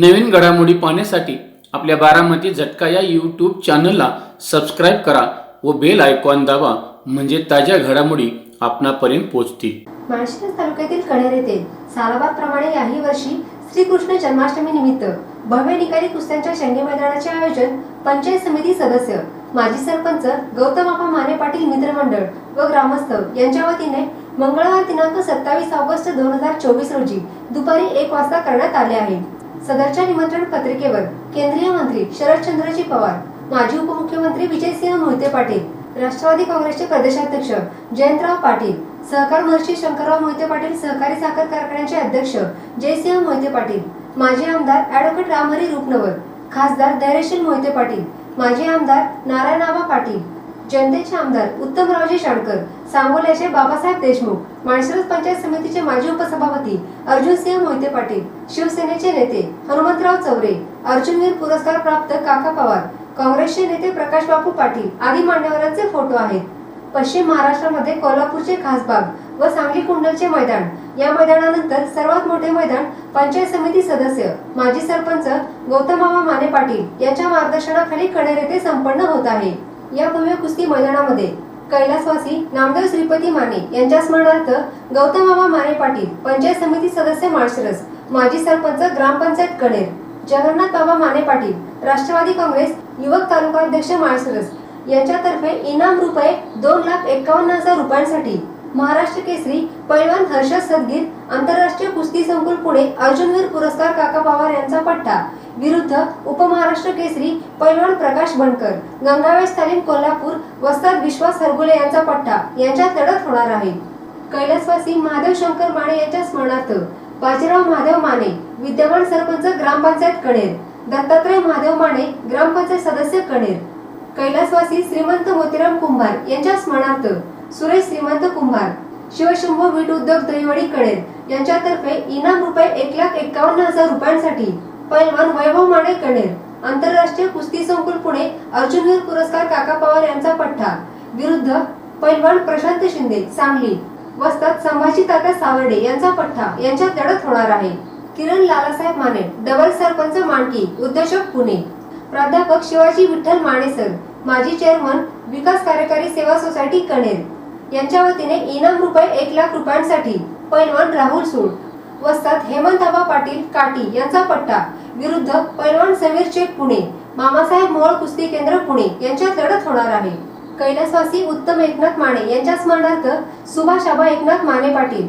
नवीन घडामोडी पाहण्यासाठी आपल्या बारामती झटका या यूट्यूब चॅनलला सबस्क्राईब करा व बेल आयकॉन दाबा म्हणजे ताज्या घडामोडी आपणापर्यंत पोहोचतील. माळशिरस तालुक्यातील कणेर येथे सालाबादप्रमाणे याही वर्षी श्रीकृष्ण जन्माष्टमी निमित्त भव्य निकाली कुस्त्यांच्या शेंगे मैदानाचे आयोजन पंचायत समिती सदस्य माजी सरपंच गौतम आपा माने पाटील मित्रमंडळ व ग्रामस्थ यांच्या वतीने मंगळवार दिनांक सत्तावीस ऑगस्ट दोन हजार चोवीस रोजी दुपारी एक वाजता करण्यात आले आहे सदरच्या निमंत्रण पत्रिकेवर केंद्रीय मंत्री शरदचंद्रजी पवार माजी उपमुख्यमंत्री विजयसिंह मोहिते पाटील राष्ट्रवादी काँग्रेसचे प्रदेशाध्यक्ष जयंतराव पाटील सहकार महर्षी शंकरराव मोहिते पाटील सहकारी साखर कारखान्याचे अध्यक्ष जयसिंह मोहिते पाटील माजी आमदार ॲडव्होकेट रामहरी रूपनवर खासदार धैर्यशील मोहिते पाटील माजी आमदार नारायणाबा पाटील जनतेचे आमदार उत्तमरावजी शाणकर सांगोल्याचे बाबासाहेब देशमुख माळशिरस पंचायत समितीचे माजी उपसभापती अर्जुनसिंह मोहिते पाटील शिवसेनेचे नेते हनुमंतराव चौरे अर्जुनवीर पुरस्कार प्राप्त काका पवार काँग्रेसचे नेते प्रकाश बापू पाटील आदी मान्यवरांचे फोटो आहेत. पश्चिम महाराष्ट्रामध्ये कोल्हापूरचे खासबाग व सांगली कुंडलचे मैदान. या मैदानानंतर सर्वात मोठे मैदान पंचायत समिती सदस्य माजी सरपंच गौतमाबा माने पाटील यांच्या मार्गदर्शनाखाली कणेर येथे संपन्न होत आहे. या भव्य कुस्ती मैदानामध्ये कैलासवासी नामदेव श्रीपती माने यांच्या स्मरणार्थ गौतम बाबा माने पाटील पंचायत समिती सदस्य माळशिरस माजी सरपंच ग्रामपंचायत कणेर जगन्नाथ बाबा माने पाटील राष्ट्रवादी काँग्रेस युवक तालुका अध्यक्ष माळशिरस यांच्यातर्फे इनाम रुपये दोन लाख एकावन्न हजार रुपयांसाठी महाराष्ट्र केसरी पैलवान हर्षद सदगीर आंतरराष्ट्रीय कुस्ती संकुल पुणे अर्जुनवीर पुरस्कार काका पवार यांचा पट्टा. विरुद्ध उपमहाराष्ट्र केसरी पैलवान प्रकाश बनकर. गंगावेश तालीम कोल्हापूर वस्ताद विश्वास हरगुले यांचा पट्टा. यांच्यात लढत होणार आहे. कैलासवासी महादेव शंकर माने यांच्या स्मरणार्थ बाजीराव महादेव माने विद्यमान सरपंच ग्रामपंचायत कणेर दत्तात्रय महादेव माने ग्रामपंचायत सदस्य कणेर कैलासवासी श्रीमंत मोतीराम कुंभार यांच्या स्मरणार्थ सुरेश श्रीमंत कुंभार शिवशंभू वीट उद्योग दहिवडी कणेर यांच्यातर्फे इनाम रुपये एक लाख एकावन्न हजार रुपयांसाठी पैलवान वैभव माने कणेर आंतरराष्ट्रीय कुस्ती संकुल पुणे अर्जुनवीर पुरस्कार काका पवार यांचा पठ्ठा विरुद्ध पैलवान प्रशांत शिंदे सांगली वस्तात संभाजी तात्या सावर्डे यांचा पठ्ठा यांच्यात लढत होणार आहे. किरण लालासाहेब माने डबल सरपंच मानकी उद्योजक पुणे. प्राध्यापक शिवाजी विठ्ठल माने सर माजी चेअरमन विकास कार्यकारी सेवा सोसायटी कणेर यांच्या वतीने इनाम रुपये एक लाख रुपयांसाठी पैलवान राहुल सूड वस्तात हेमंत आबा पाटील काटी यांचा पट्टा विरुद्ध पैलवान समीर शेख पुणे मामासाहेब मोहोळ कुस्ती केंद्र पुणे यांच्यात लढत होणार आहे. कैलासवासी उत्तम एकनाथ माने यांच्या स्मरणार्थ सुभाष आबा एकनाथ माने पाटील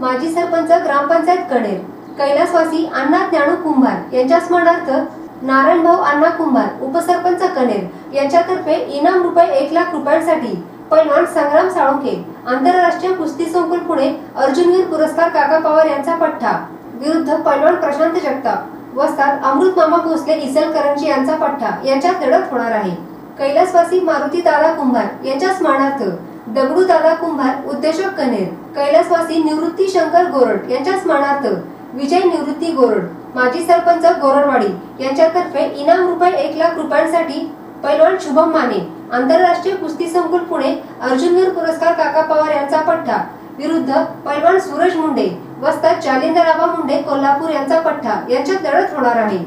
माजी सरपंच ग्रामपंचायत कणेर कैलासवासी अण्णा ज्ञानू कुंभार यांच्या स्मरणार्थ नारायण भाऊ अण्णा कुंभार उपसरपंच कणेर यांच्यातर्फे इनाम रुपये एक लाख रुपयांसाठी पैलवान संग्राम साळुंखे आंतरराष्ट्रीय कुस्ती संकुल पुणे अर्जुनवीर पुरस्कार काका पवार यांचा पठ्ठा विरुद्ध पैलवान प्रशांत जगताप वस्तात अमृत मामा भोसले इचलकरंजी यांचा पठ्ठा यांच्यात लढत होणार आहे. कैलासवासी मारुती दादा कुंभार यांच्या स्मरणार्थ दगडू दादा कुंभार उद्योजक कनेर कैलासवासी निवृत्ती शंकर गोरड यांच्या स्मरणार्थ विजय निवृत्ती गोरड माजी सरपंच गोरडवाडी यांच्यातर्फे इनाम रुपये एक लाख रुपयांसाठी पैलवान शुभम माने आंतरराष्ट्रीय कुस्ती संकुल पुणे अर्जुनवीर पुरस्कार काका पवार यांचा पठ्ठा. विरुद्ध पैलवान सूरज मुंडे वस्ताद जालिंदराबा मुंडे कोल्हापूर यांचा पठ्ठा. यांच्यात लढत होणार आहे.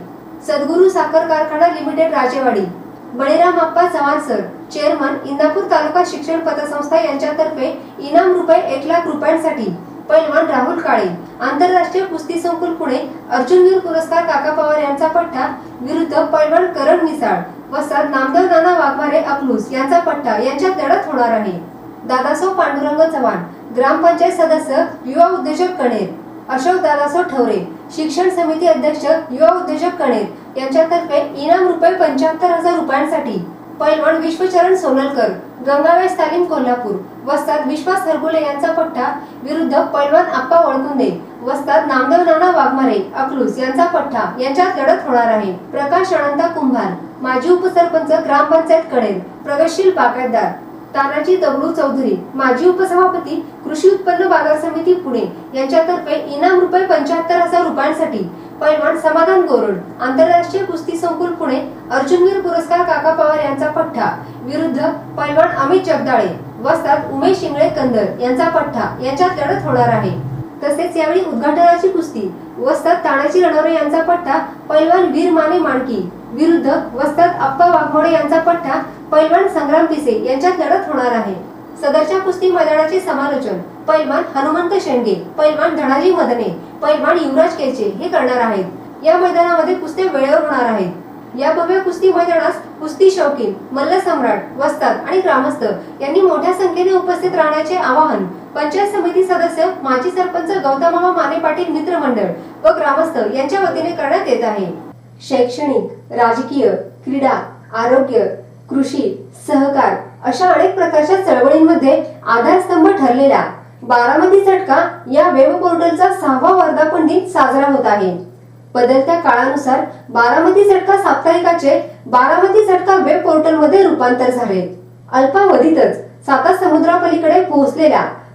सद्गुरू साखर कारखाना limited Rajewadi. Baliram Appa Chavan sir chairman Indapur तालुका शिक्षण पतसंस्था यांच्यातर्फे इनाम रुपये एक लाख रुपयांसाठी पैलवान राहुल काळे. आंतरराष्ट्रीय कुस्ती संकुल पुणे अर्जुनवीर पुरस्कार काका पवार यांचा पठ्ठा. विरुद्ध पैलवान करण मिसाळ. वसाहत नामदेव नाना वाघमारे अकलूस यांचा पट्टा यांच्यात लढत होणार आहे. दादासो पांडुरंग चव्हाण ग्रामपंचायत सदस्य युवा उद्योजक कणेर अशोक दादासो ठवरे शिक्षण समिती अध्यक्ष युवा उद्योजक कणेर यांच्यातर्फे इनाम रुपये पंच्याहत्तर हजार रुपयांसाठी पैलवान विश्वचरण सोनलकर गंगावेस तालीम कोल्हापूर वस्ताद विश्वास हरगुले यांचा पट्टा विरुद्ध पैलवान आप्पा वळकुंदे वस्तात नामदेव नाना वाघमारे अकलूस यांचा पठ्ठा यांच्यात लढत होणार आहे. प्रकाश अनंता कुंभार माजी उपसरपंच ग्रामपंचायत कडेल प्रगतशील बागायतदार. तानाजी दगडू चौधरी माजी उपसभापती कृषी उत्पन्न बाजार समिती पुणे यांच्यातर्फे इनाम रुपये पंच्याहत्तर हजार रुपयांसाठी पैलवान समाधान गोरड आंतरराष्ट्रीय कुस्ती संकुल पुणे अर्जुनवीर पुरस्कार काका पवार यांचा पठ्ठा. विरुद्ध पैलवान अमित जगदाळे वस्तात उमेश शिंगळे कंदर यांचा पठ्ठा. यांच्यात लढत होणार आहे. तसेच यावेळी उद्घाटनाची कुस्ती वस्तात तानाजी रणवरे यांचा पट्टा पैलवान वीर माने माणकी विरुद्ध वस्तात अप्पा वाघमोडे यांचा पट्टा पैलवान संग्राम पिसे यांच्यात लढत होणार आहे. सदरच्या कुस्ती मैदानाचे समालोचन पैलवान हनुमंत शेंडगे पैलवान धनाजी मदने पैलवान युवराज केचे हे करणार आहेत. या मैदानामध्ये कुस्त्या वेळेवर होणार आहेत. या भव्य कुस्ती मैदानास कुस्ती शौकीन मल्ल सम्राट वस्ताद आणि ग्रामस्थ यांनी मोठ्या संख्येने उपस्थित राहण्याचे आवाहन पंचायत समिती सदस्य माजी सरपंच गौतममामा माने पाटील मित्र मंडळ व ग्रामस्थ यांच्या वतीने करण्यात येत आहे. शैक्षणिक राजकीय क्रीडा आरोग्य कृषी सहकार अशा अनेक प्रकारच्या चळवळींमध्ये आधारस्तंभ ठरलेला बारामती झटका या वेब पोर्टलचा सहावा वर्धापन दिन साजरा होत आहे. बदलत्या काळानुसार बारामती झटका साप्ताहिकाचे बारामती झटका वेब पोर्टलमध्ये रूपांतर झाले. अल्पावधीतच साता समुद्रापलीकडे पोहोचलेल्या